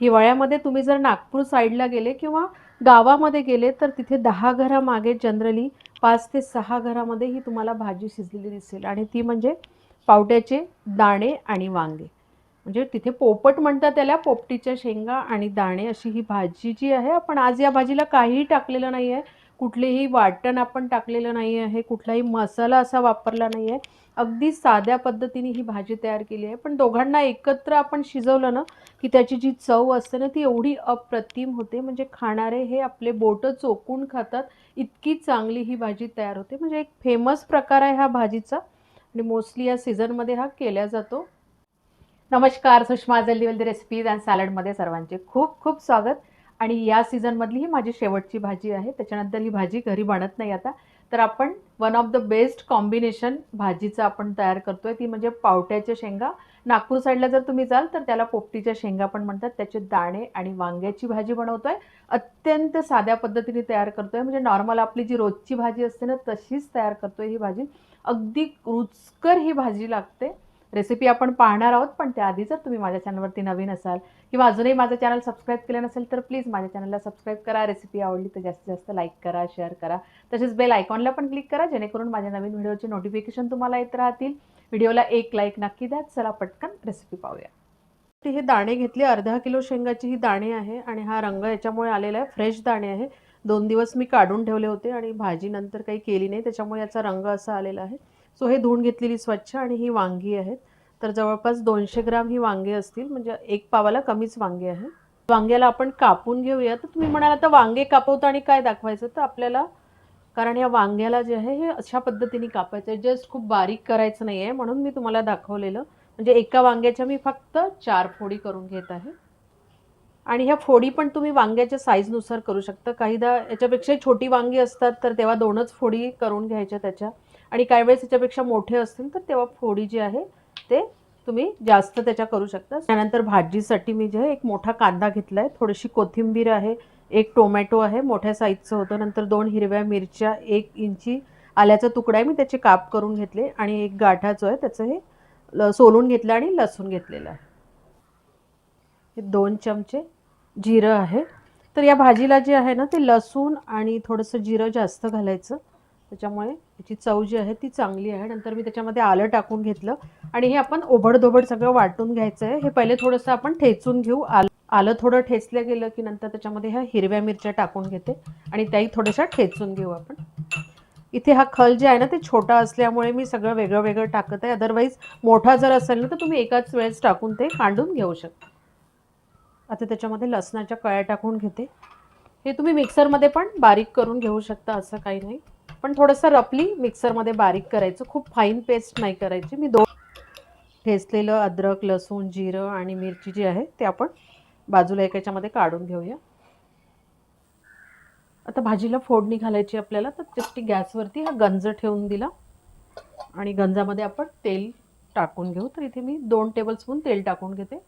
हिवाळ्यामध्ये तुम्ही जर नागपूर साईडला गेले किंवा गावामध्ये गेले तर तिथे दहा घरामागे जनरली पाच ते सहा घरामध्ये ही तुम्हाला भाजी शिजलेली दिसेल. आणि ती म्हणजे पावट्याचे दाणे आणि वांगे. म्हणजे तिथे पोपट म्हणतात त्याला पोपटीच्या शेंगा आणि दाणे अशी ही भाजी जी आहे आपण आज या भाजीला काहीही टाकलेलं नाही आहे कुठलेही वाटण आपण टाकलेलं नाही आहे कुठलाही मसाला असा वापरला नाही आहे अगदी साध्या पद्धतीने ही भाजी तयार केली आहे. पण दोघांना एकत्र आपण शिजवलं ना की त्याची जी चव असते ना ती एवढी अप्रतिम होते. म्हणजे खाणारे हे आपले बोटं चोकून खातात. इतकी चांगली ही भाजी तयार होते. म्हणजे एक फेमस प्रकार आहे हा भाजीचा. आणि मोस्टली या सीझनमध्ये हा केला जातो. नमस्कार सुषमा जल्दीवल्दी रेसिपीज अँड सॅलडमध्ये सर्वांचे खूप खूप स्वागत. आणि या सीझनमधली ही माझी शेवटची भाजी आहे. त्याच्यानंतर ही भाजी घरी बनत नाही आता. तर आपण one of the best combination भाजीचं आपण तयार करतोय. ती म्हणजे पावट्याच्या शेंगा. नागपूर साईडला जर तुम्ही जाल तर त्याला पोपटीच्या शेंगा पण म्हणतात. त्याचे दाणे आणि वांग्याची भाजी बनवतोय. अत्यंत साध्या पद्धतीने तयार करतोय. म्हणजे नॉर्मल आपली जी रोजची भाजी असते ना तशीच तयार करतोय ही भाजी. अगदी रुचकर ही भाजी लागते. रेसिपी आपण पाहणार आहोत पण त्याआधी जर तुम्ही माझ्या चॅनलवरती नवीन असाल किंवा अजूनही माझं चॅनल सबस्क्राईब केलं नसेल तर प्लीज माझ्या चॅनलला सबस्क्राईब करा रेसिपी आवडली तर जास्तीत जास्त लाईक करा शेअर करा. तसेच बेल आयकॉनला पण क्लिक करा जेणेकरून माझ्या नवीन व्हिडिओचे नोटिफिकेशन तुम्हाला येत राहतील. व्हिडिओला एक लाईक नक्की द्या चला पटकन रेसिपी पाहूया. ती हे दाणे घेतले अर्धा किलो शेंगाची ही दाणे आहे आणि हा रंग याच्यामुळे आलेला आहे फ्रेश दाणे आहे. दोन दिवस मी काढून ठेवले होते आणि भाजी नंतर काही केली नाही त्याच्यामुळे याचा रंग असा आलेला आहे. सो हे धुवून घेतलेली स्वच्छ आणि ही वांगी आहेत. तर जवळपास दोनशे ग्राम ही वांगे असतील म्हणजे एक पावाला कमीच वांगे आहे. वांग्याला आपण कापून घेऊया. तर तुम्ही म्हणाल आता वांगे कापवता आणि काय दाखवायचं? तर आपल्याला कारण या वांग्याला जे आहे हे अशा पद्धतीने कापायचं आहे. जस्ट खूप बारीक करायचं नाही आहे म्हणून मी तुम्हाला दाखवलेलं. म्हणजे एका वांग्याच्या मी फक्त चार फोडी करून घेत आहे. आणि ह्या फोडी पण तुम्ही वांग्याच्या साईजनुसार करू शकता. काहीदा याच्यापेक्षा छोटी वांगी असतात तर तेव्हा दोनच फोडी करून घ्यायच्या त्याच्या. आणि काही वेळेस त्याच्यापेक्षा मोठे असतील तर तेव्हा फोडी जी आहे ते तुम्ही जास्त त्याच्या करू शकता. त्यानंतर भाजीसाठी मी जे आहे एक मोठा कांदा घेतला आहे थोडीशी कोथिंबीर आहे एक टोमॅटो आहे मोठ्या साईजचं होतं नंतर दोन हिरव्या मिरच्या एक इंची आल्याचा तुकडा आहे मी त्याचे काप करून घेतले आणि एक गाठा जो आहे त्याचं हे सोलून घेतलं आणि लसूण घेतलेलं आहे. हे दोन चमचे जिरं आहे. तर या भाजीला जे आहे ना ते लसूण आणि थोडंसं जिरं जास्त घालायचं. त्याच्यामुळे त्याची चव जी आहे ती चांगली आहे. नंतर मी त्याच्यामध्ये आलं टाकून घेतलं. आणि हे आपण ओबडधोबड सगळं वाटून घ्यायचं आहे हे पहिले थोडंसं आपण ठेचून घेऊ. आलं आलं थोडं ठेचलं गेलं की नंतर त्याच्यामध्ये ह्या हिरव्या मिरच्या टाकून घेते. आणि त्याही थोड्याशा ठेचून घेऊ आपण. इथे हा खल जे आहे ना ते छोटा असल्यामुळे मी सगळं वेगळं वेगळं टाकत आहे. अदरवाईज मोठा जर असेल ना तर तुम्ही एकाच वेळेस टाकून ते कांडून घेऊ शकता. आता त्याच्यामध्ये लसणाच्या कळ्या टाकून घेते. हे तुम्ही मिक्सरमध्ये पण बारीक करून घेऊ शकता असं काही नाही. पण थोडंसं रफली मिक्सरमध्ये बारीक करायचं. खूप फाईन पेस्ट नाही करायची. मी दोन ठेचलेलं अद्रक लसूण जिरं आणि मिरची जी आहे ते आपण बाजूला एकाच्यामध्ये काढून घेऊया. आता भाजीला फोडणी घालायची आपल्याला तर जस्ट गॅसवरती हा गंज ठेवून दिला. आणि गंजामध्ये आपण तेल टाकून घेऊ. तर इथे मी दोन टेबलस्पून तेल टाकून घेते.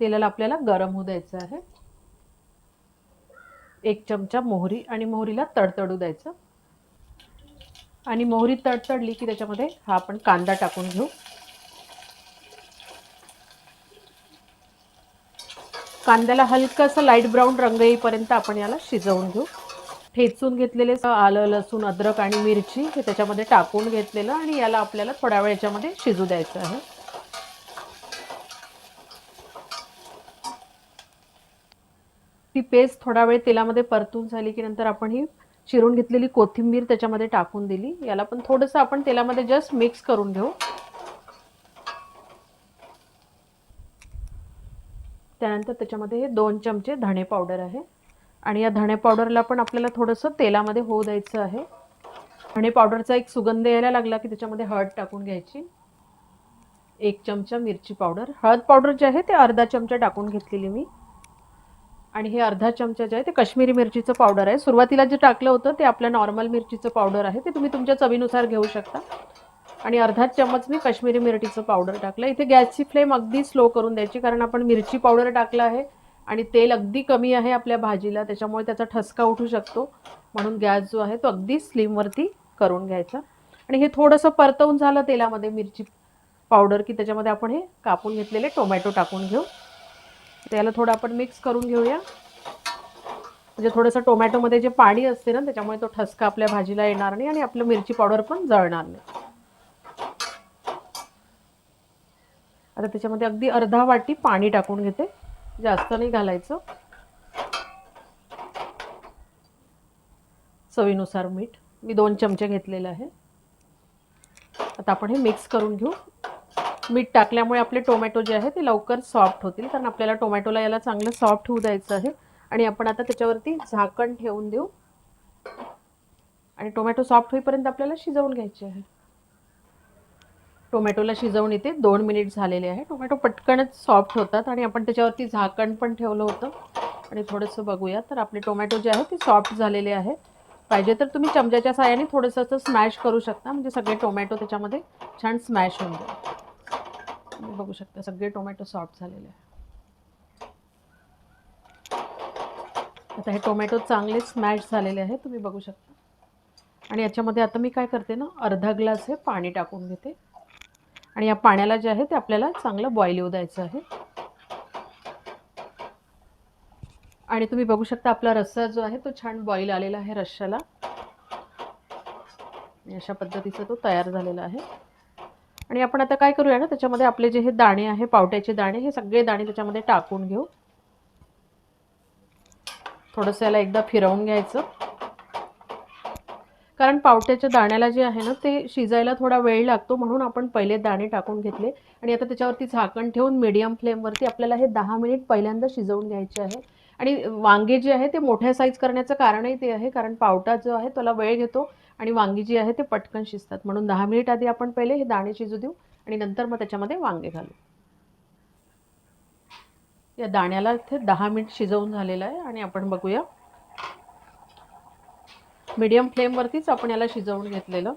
तेलाला आपल्याला गरम होऊ द्यायचं आहे. एक चमचा मोहरी आणि मोहरीला तडतडू द्यायचं. आणि मोहरी तडतडली की त्याच्यामध्ये हा आपण कांदा टाकून घेऊ. कांद्याला हलकंसं लाइट ब्राऊन रंग येईपर्यंत आपण याला शिजवून घेऊ. ठेचून घेतलेले आलं लसूण अद्रक आणि मिरची हे त्याच्यामध्ये टाकून घेतलेलं आणि याला आपल्याला थोड्या वेळ याच्यामध्ये शिजू द्यायचं आहे. ती पेस्ट थोडा वेळ तेलामध्ये परतून झाली की नंतर आपण ही चिरून घेतलेली कोथिंबीर त्याच्यामध्ये टाकून दिली. याला पण थोडंसं आपण तेलामध्ये जस्ट मिक्स करून घेऊ. त्यानंतर त्याच्यामध्ये हे दोन चमचे धणे पावडर आहे. आणि या धणे पावडरला पण आपल्याला थोडंसं तेलामध्ये होऊ द्यायचं आहे. धणे पावडरचा एक सुगंध यायला लागला की त्याच्यामध्ये हळद टाकून घ्यायची. एक चमचा मिरची पावडर हळद पावडर जे आहे ते अर्धा चमचा टाकून घेतलेली मी. आणि हे अर्धा चमचा जे आहे ते कश्मीरी मिरचीचं पावडर आहे. सुरुवातीला जे टाकलं होतं ते आपलं नॉर्मल मिरचीचं पावडर आहे. ते तुम्ही तुमच्या चवीनुसार घेऊ शकता. आणि अर्धा चम्मच मी कश्मीरी मिरचीचं पावडर टाकलं. इथे गॅसची फ्लेम अगदी स्लो करून द्यायची कारण आपण मिरची पावडर टाकलं आहे आणि तेल अगदी कमी आहे आपल्या भाजीला त्याच्यामुळे त्याचा ठसका उठू शकतो. म्हणून गॅस जो आहे तो अगदी स्लिमवरती करून घ्यायचा. आणि हे थोडंसं परतवून झालं तेलामध्ये मिरची पावडर की त्याच्यामध्ये आपण हे कापून घेतलेले टोमॅटो टाकून घेऊ. तर याला थोडं आपण मिक्स करून घेऊया. म्हणजे थोडंसं टोमॅटोमध्ये जे पाणी असते ना त्याच्यामुळे तो ठसका आपल्या भाजीला येणार नाही आणि आपलं मिरची पावडर पण जळणार नाही. आता त्याच्यामध्ये अगदी अर्धा वाटी पाणी टाकून घेते. जास्त नाही घालायचं. चवीनुसार मीठ. मी दोन चमचे घेतलेलं आहे. आता आपण हे मिक्स करून घेऊ. मीठ टाकल्यामुळे आपले टोमॅटो जे आहे ते लवकर सॉफ्ट होतील कारण आपल्याला टोमॅटोला याला चांगलं सॉफ्ट होऊ द्यायचं आहे. आणि आपण आता त्याच्यावरती झाकण ठेवून देऊ. आणि टोमॅटो सॉफ्ट होईपर्यंत आपल्याला शिजवून घ्यायचे आहे. टोमॅटोला शिजवून इथे दोन मिनिट झालेले आहे. टोमॅटो पटकनच सॉफ्ट होतात आणि आपण त्याच्यावरती झाकण पण ठेवलं होतं. आणि थोडंसं बघूया. तर आपले टोमॅटो जे आहे ते सॉफ्ट झालेले आहे. पाहिजे तर तुम्ही चमच्याच्या साह्याने थोडंसं असं स्मॅश करू शकता. म्हणजे सगळे टोमॅटो त्याच्यामध्ये छान स्मॅश होऊन जाईल तुम्ही बघू शकता. सगळे टोमॅटो सॉफ्ट झालेले आहे आता हे टोमॅटो चांगले स्मॅश झालेले आहे तुम्ही बघू शकता. आणि याच्यामध्ये आता मी काय करते ना अर्धा ग्लास हे पाणी टाकून घेते. आणि या पाण्याला जे आहे ते आपल्याला चांगलं बॉईल येऊ द्यायचं आहे. आणि तुम्ही बघू शकता आपला रस्सा जो आहे तो छान बॉईल आलेला आहे रश्श्याला अशा पद्धतीचा तो तयार झालेला आहे. आणि आपण आता काय करूया ना त्याच्यामध्ये आपले जे हे दाणे आहे पावट्याचे दाणे हे सगळे दाणे त्याच्यामध्ये टाकून घेऊ. थोडंसं याला एकदा फिरवून घ्यायचं. कारण पावट्याच्या दाण्याला जे आहे ना ते शिजायला थोडा वेळ लागतो म्हणून आपण पहिले दाणे टाकून घेतले. आणि आता त्याच्यावरती झाकण ठेवून मीडियम फ्लेमवरती आपल्याला हे दहा मिनिट पहिल्यांदा शिजवून घ्यायचे आहे. आणि वांगे जे आहे ते मोठ्या साईज करण्याचं कारणही ते आहे कारण पावटा जो आहे त्याला वेळ घेतो. आणि वांगी जी आहे ते पटकन शिजतात. म्हणून दहा मिनिट आधी आपण पहिले हे दाणे शिजू देऊ आणि नंतर मग त्याच्यामध्ये वांगे घालू. या दाण्याला इथे दहा मिनिट शिजवून झालेलं आहे आणि आपण बघूया. मीडियम फ्लेमवरतीच आपण याला शिजवून घेतलेलं.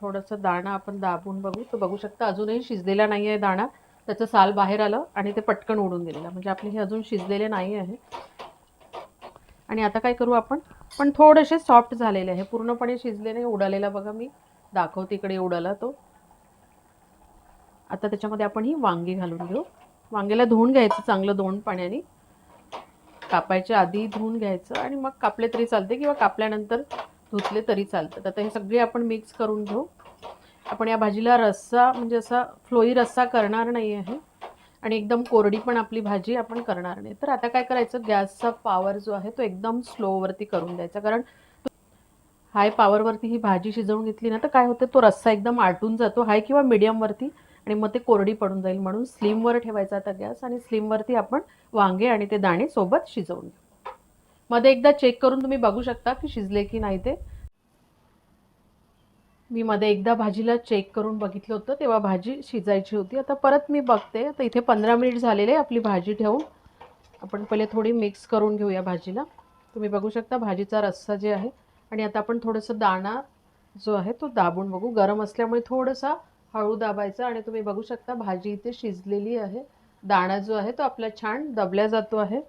थोडंसं दाणं आपण दाबून बघू. तर बघू शकता अजूनही शिजलेला नाही आहे दाणा. त्याचं साल बाहेर आलं आणि ते पटकन उडून गेलेलं. म्हणजे आपले हे अजून शिजलेले नाही आहे. आणि आता काय करू आपण? पण थोडेसे सॉफ्ट झालेले आहे. पूर्णपणे शिजले नाही उडालेला बघा मी. दाखवते इकडे उडाला तो. आता त्याच्यामध्ये आपण ही वांगी घालून घेऊ. वांग्याला धुवून घ्यायचं चांगलं दोन पाण्याने. कापायच्या आधी धुवून घ्यायचं आणि मग कापले तरी चालते किंवा कापल्यानंतर धुतले तरी चालतात आता हे सगळे आपण मिक्स करून घेऊ. आपण या भाजीला रस्सा म्हणजे असा फ्लोई रस्सा करणार नाही आहे. आणि एकदम कोरडी पण आपली भाजी आपण करणार नाही. तर आता काय करायचं? गॅसचा पॉवर जो आहे तो एकदम स्लोवरती करून द्यायचा. कारण हाय पॉवरवरती ही भाजी शिजवून घेतली ना तर काय होतं? तो रस्सा एकदम आटून जातो. हाय किंवा मिडियमवरती आणि मग ते कोरडी पडून जाईल म्हणून स्लिमवर ठेवायचा आता गॅस आणि स्लिमवरती आपण वांगे आणि ते दाणे सोबत शिजवून घेऊ. मध्ये एकदा चेक करून तुम्ही बघू शकता की शिजले की नाही ते. मी मध्ये एकदा भाजीला चेक करून बघितलं होतं तेव्हा भाजी शिजायची होती. आता परत मी बघते. आता इथे पंधरा मिनिट झालेले आपली भाजी ठेवून. आपण पहिले थोडी मिक्स करून घेऊया भाजीला. तुम्ही बघू शकता भाजीचा रस्सा जे आहे. आणि आता आपण थोडंसं दाणा जो आहे तो दाबून बघू. गरम असल्यामुळे थोडंसा हळू दाबायचा. आणि तुम्ही बघू शकता भाजी इथे शिजलेली आहे. दाणा जो आहे तो आपला छान दबल्या जातो आहे.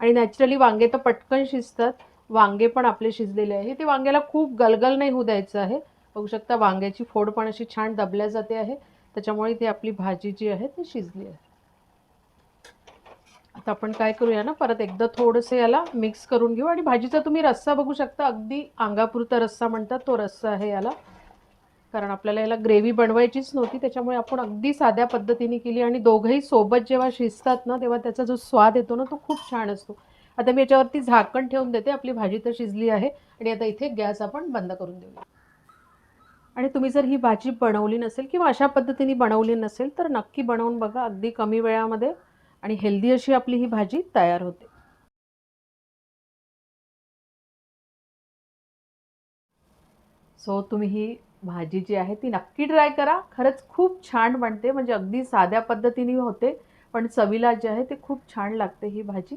आणि नॅचरली वांगे तर पटकन शिजतात. वांगे पण आपले शिजलेले आहे. ते वांग्याला खूप गलगल नाही होऊ द्यायचं आहे. बघू शकता वांग्याची फोड पण अशी छान दबल्या जाते आहे. त्याच्यामुळे ती आपली भाजी जी आहे ती शिजली आहे. आता आपण काय करूया ना परत एकदा थोडंसं याला मिक्स करून घेऊ. आणि भाजीचा तुम्ही रस्सा बघू शकता अगदी अंगापुरता रस्सा म्हणतात तो रस्सा आहे याला. कारण आपल्याला याला ग्रेव्ही बनवायचीच नव्हती त्याच्यामुळे आपण अगदी साध्या पद्धतीने केली. आणि दोघंही सोबत जेव्हा शिजतात ना तेव्हा त्याचा जो स्वाद येतो ना तो खूप छान असतो. आता मी याच्यावरती झाकण ठेवून देते आपली भाजी तर शिजली आहे. आणि आता इथे गॅस आपण बंद करून देऊया. आणि तुम्ही जर ही भाजी बनवली नसेल किंवा अशा पद्धतीने बनवली नसेल तर नक्की बनवून बघा. अगदी कमी वेळामध्ये आणि हेल्दी अशी आपली ही भाजी तयार होते. सो तुम्ही ही भाजी जी आहे ती नक्की ट्राय करा. खरंच खूप छान बनते. म्हणजे अगदी साध्या पद्धतीने होते. पण चवीला जे आहे ते खूप छान लागते ही भाजी.